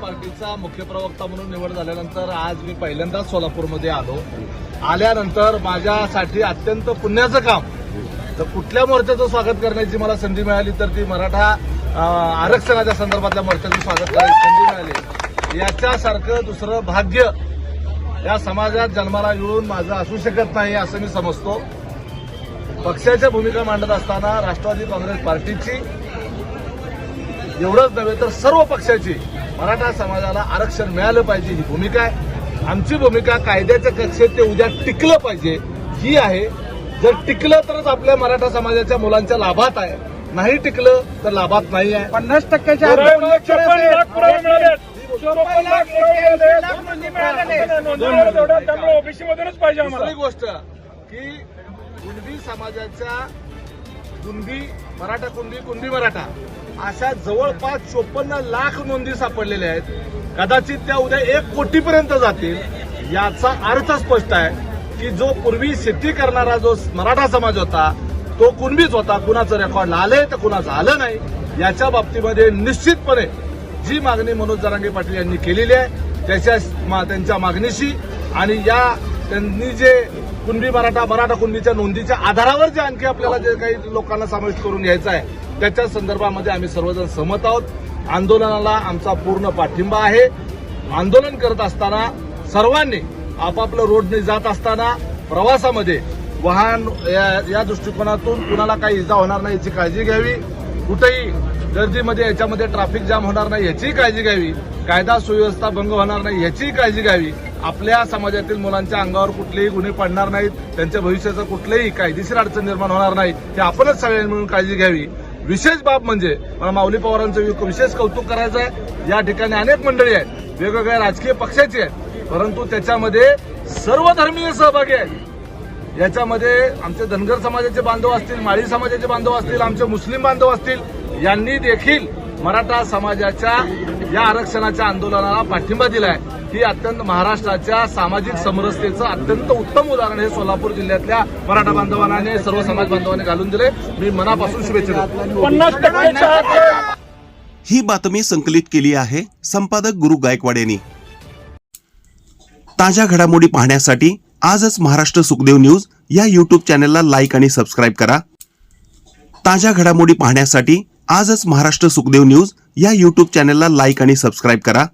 पार्टीचा मुख्य प्रवक्ता म्हणून निवड झाल्यानंतर आज मी पहिल्यांदाच सोलापूरमध्ये आलो. आल्यानंतर माझ्यासाठी अत्यंत पुण्याचं काम. तर कुठल्या मोर्चाचं स्वागत करण्याची मला संधी मिळाली तर ती मराठा आरक्षणाच्या संदर्भातल्या मोर्चाचं स्वागत करायची संधी मिळाली. याच्यासारखं दुसरं भाग्य या समाजात जन्माला येऊन माझं असू शकत नाही असं मी समजतो. पक्षाच्या भूमिका मांडत असताना राष्ट्रवादी काँग्रेस पार्टीची एवढंच नव्हे तर सर्व पक्षाची मराठा समाजाला आरक्षण मिळालं पाहिजे ही भूमिका आहे. आमची भूमिका कायद्याच्या कक्षेत ते उद्या टिकलं पाहिजे. ही आहे. जर टिकलं तरच आपल्या मराठा समाजाच्या मुलांच्या लाभात आहे. नाही टिकलं तर लाभात नाही आहे. पन्नास टक्क्याच्या पाहिजे दुसरी गोष्ट की कुणबी समाजाच्या कुणबी मराठा कुणबी कुणबी मराठा. अशा जवळपास चोपन्न लाख नोंदी सापडलेल्या आहेत. कदाचित त्या उद्या एक कोटीपर्यंत जातील. याचा अर्थ स्पष्ट आहे की जो पूर्वी शेती करणारा जो मराठा समाज होता तो कुणबीच होता. कुणाचं रेकॉर्ड आलंय तर कुणाचं आलं नाही. याच्या बाबतीमध्ये निश्चितपणे जी मागणी मनोज जरांगे पाटील यांनी केलेली आहे त्याच्या मा- त्यांच्या मागणीशी आणि या त्यांनी जे कुणबी मराठा मराठा कुणबीच्या नोंदीच्या आधारावर जे आणखी आपल्याला जे काही लोकांना समाविष्ट करून घ्यायचं आहे त्याच्या संदर्भामध्ये आम्ही सर्वजण सहमत आहोत. आंदोलनाला आमचा पूर्ण पाठिंबा आहे. आंदोलन करत असताना सर्वांनी आपापलं रोडने जात असताना प्रवासामध्ये वाहन या- या दृष्टिकोनातून कुणाला काही इजा होणार नाही याची काळजी घ्यावी. कुठेही गर्दीमध्ये याच्यामध्ये ट्रॅफिक जाम होणार नाही याचीही काळजी घ्यावी. कायदा सुव्यवस्था भंग होणार नाही याचीही काळजी घ्यावी. आपल्या समाजातील मुलांच्या अंगावर कुठलेही गुन्हे पडणार नाहीत त्यांच्या भविष्याचं कुठलेही कायदेशीर अडचण निर्माण होणार नाही हे आपणच सगळ्यांनी मिळून काळजी घ्यावी. विशेष बाब म्हणजे मला माऊली पवारांचं विशेष कौतुक करायचं आहे. या ठिकाणी अनेक मंडळी आहेत वेगवेगळ्या राजकीय पक्षाची आहेत परंतु त्याच्यामध्ये सर्व धर्मीय सहभागी आहेत. याच्यामध्ये आमचे धनगर समाजाचे बांधव असतील माळी समाजाचे बांधव असतील आमचे मुस्लिम बांधव असतील यांनी देखील मराठा समाजाच्या या आरक्षणाच्या आंदोलनाला पाठिंबा दिलाय. ही अत्यंत महाराष्ट्राच्या सामाजिक समरसतेचं अत्यंत उत्तम उदाहरण हे सोलापूर जिल्ह्यातल्या मराठा बांधवांना आणि सर्व समाज बांधवांनी घालून दिले. मी मनापासून शुभेच्छा देतो. ही बातमी संकलित केली आहे संपादक गुरु गायकवाड यांनी. ताज्या घडामोडी पाहण्यासाठी आजच महाराष्ट्र सुखदेव न्यूज या यूट्यूब चॅनलला लाईक आणि सबस्क्राईब करा. ताज्या घडामोडी पाहण्यासाठी आजच महाराष्ट्र सुखदेव न्यूज या यूट्यूब चॅनलला लाईक आणि सबस्क्राईब करा.